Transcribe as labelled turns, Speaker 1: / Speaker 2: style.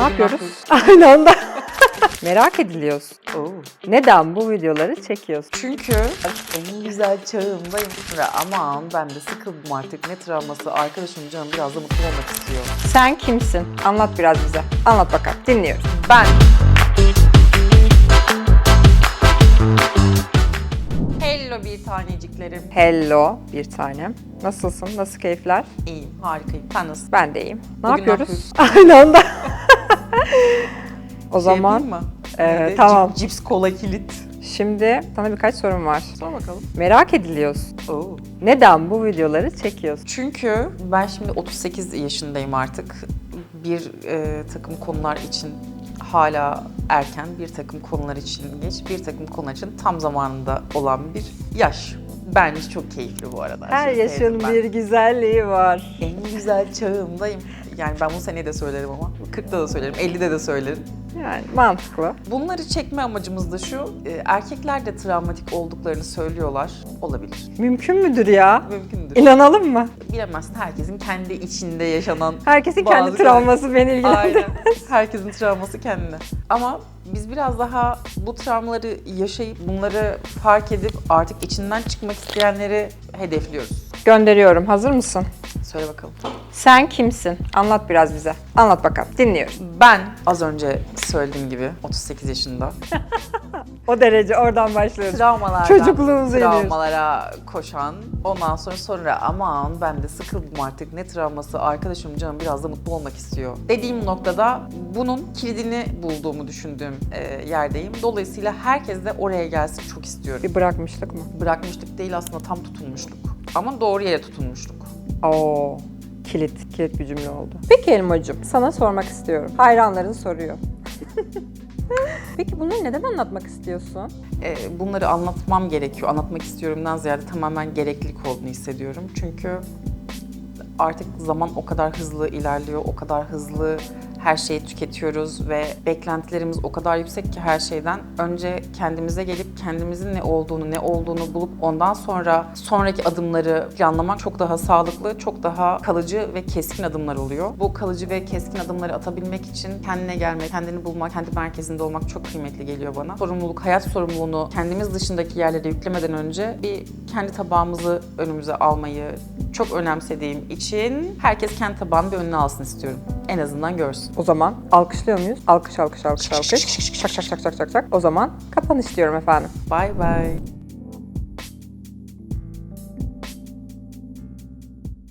Speaker 1: Ne yapıyoruz? Aynı anda. Merak ediliyoruz. Neden bu videoları çekiyoruz?
Speaker 2: Çünkü en güzel çağımdayım. Ve aman ben de sıkıldım artık. Ne travması. Arkadaşım canım biraz da mutlu olmak istiyor.
Speaker 1: Sen kimsin? Anlat biraz bize. Anlat bakalım. Dinliyoruz.
Speaker 2: Ben Hello bir taneciklerim.
Speaker 1: Hello bir tanem. Nasılsın? Nasıl keyifler?
Speaker 2: İyiyim, harikayım. Sen nasılsın?
Speaker 1: Ben de iyiyim. Ne
Speaker 2: Bugün ne
Speaker 1: yapıyoruz? Aynı anda. O
Speaker 2: Şey
Speaker 1: zaman
Speaker 2: yapayım mı? Neydi?
Speaker 1: tamam.
Speaker 2: Cip- cips kola kilit.
Speaker 1: şimdi sana birkaç sorum var.
Speaker 2: Sor bakalım.
Speaker 1: Merak ediliyoruz.
Speaker 2: Oo.
Speaker 1: Neden bu videoları çekiyoruz?
Speaker 2: Çünkü ben şimdi 38 yaşındayım artık. Bir e, takım konular için hala erken, bir takım konular için geç, bir takım konular için tam zamanında olan bir yaş. Bence çok keyifli bu arada.
Speaker 1: Her
Speaker 2: Çok
Speaker 1: yaşın
Speaker 2: ben.
Speaker 1: bir güzelliği var.
Speaker 2: En güzel çağımdayım. Yani ben bunu seneye de söylerim ama. 40'da da söylerim, 50'de de söylerim.
Speaker 1: Yani mantıklı.
Speaker 2: Bunları çekme amacımız da şu, e, erkekler de travmatik olduklarını söylüyorlar. Olabilir.
Speaker 1: Mümkün müdür ya?
Speaker 2: Mümkündür.
Speaker 1: İnanalım mı?
Speaker 2: Bilemezsin herkesin kendi içinde yaşanan
Speaker 1: Herkesin
Speaker 2: Bazı
Speaker 1: kendi travması beni ilgilendirir.
Speaker 2: Aynen. Herkesin travması kendine. Ama biz biraz daha bu travmaları yaşayıp bunları fark edip artık içinden çıkmak isteyenleri hedefliyoruz.
Speaker 1: Gönderiyorum. Hazır mısın?
Speaker 2: Söyle bakalım.
Speaker 1: Sen kimsin? Anlat biraz bize. Anlat bakalım. Dinliyoruz.
Speaker 2: Ben az önce söylediğim gibi 38 yaşında
Speaker 1: O derece oradan başlıyoruz.
Speaker 2: travmalardan
Speaker 1: Çocukluğumuza iniyoruz.
Speaker 2: travmalara koşan ondan sonra sonra aman ben de sıkıldım artık ne travması arkadaşım canım biraz da mutlu olmak istiyor dediğim noktada bunun kilidini bulduğumu düşündüğüm e, yerdeyim. Dolayısıyla herkes de oraya gelsin çok istiyorum.
Speaker 1: Bir bırakmıştık mı?
Speaker 2: bırakmışlık değil aslında tam tutunmuşluk. Ama doğru yere tutunmuşluk.
Speaker 1: Oo, kilit, kilit bir cümle oldu. Peki Elmacığım, sana sormak istiyorum. Hayranların soruyor. Peki bunları neden anlatmak istiyorsun?
Speaker 2: Ee, bunları anlatmam gerekiyor. Anlatmak istiyorumdan ziyade tamamen gereklilik olduğunu hissediyorum. Çünkü artık zaman o kadar hızlı ilerliyor, o kadar hızlı her şeyi tüketiyoruz ve beklentilerimiz o kadar yüksek ki her şeyden. Önce kendimize gelip kendimizin ne olduğunu, ne olduğunu bulup ondan sonra sonraki adımları planlamak çok daha sağlıklı, çok daha kalıcı ve keskin adımlar oluyor. Bu kalıcı ve keskin adımları atabilmek için kendine gelmek, kendini bulmak, kendi merkezinde olmak çok kıymetli geliyor bana. Sorumluluk, hayat sorumluluğunu kendimiz dışındaki yerlere yüklemeden önce bir kendi tabağımızı önümüze almayı çok önemsediğim için herkes kendi tabağını bir önüne alsın istiyorum. En azından görsün.
Speaker 1: O zaman alkışlıyor muyuz? Alkış, alkış, alkış, alkış. Şak şak şak şak şak şak. O zaman kapanış diyorum efendim.
Speaker 2: Bye bye.